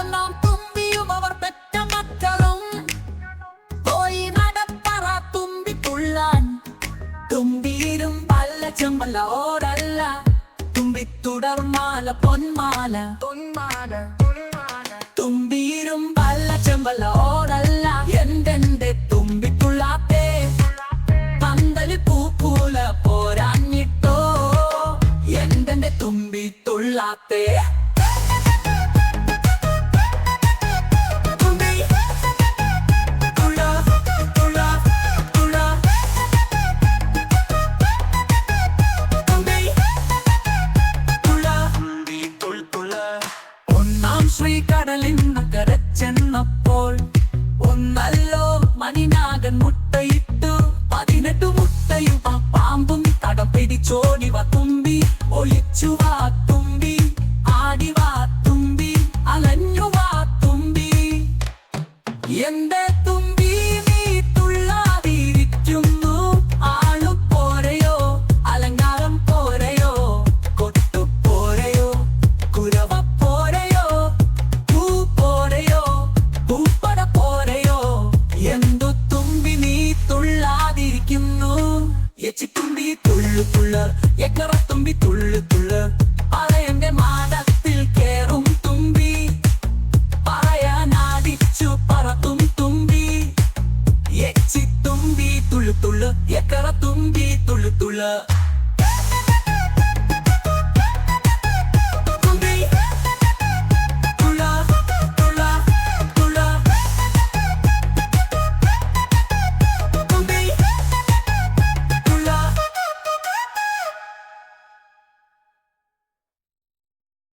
ഒന്നാം തുമ്പിയും അവർ പെറ്റ മക്കളും പോയി നടപ്പറ തുമ്പി തുള്ളാൻ. തുമ്പിയിലും പല്ല ചെമ്പല്ല ഓടല്ല. തുമ്പി തുടർമാല പൊന്മാല. പൊന്മാല തുമ്പിയിലും പല്ല ചെമ്പല്ല ഓടല്ല. എന്തെന്റെ തുമ്പിക്കുള്ളാത്തേ പന്തലി പൂപ്പൂല പോരാഞ്ഞിട്ടോ? എന്തെന്റെ തുമ്പി തുള്ളാത്തേ? ഒന്നാം ശ്രീകടലിൻ നഗര ചെന്നപ്പോൾ ഒന്നല്ലോ മണിനാഗൻ മുട്ടയിട്ടു പതിനെട്ട് മുട്ടയും പാമ്പും തടം പിടിച്ചോടിവ തുമ്പി ഒളിച്ചു തുള്ളു തുള്ള് എക്കറത്തുമ്പി തുള്ളു തുള്ള് പറയന്റെ മാടത്തിൽ കേറും തുമ്പി. പറയാനാടിച്ചു പറത്തും തുമ്പി. എച്ചി തുമ്പി തുള്ളു തുള്ളു എക്കറ തുമ്പി തുള്ളു തുള്ളു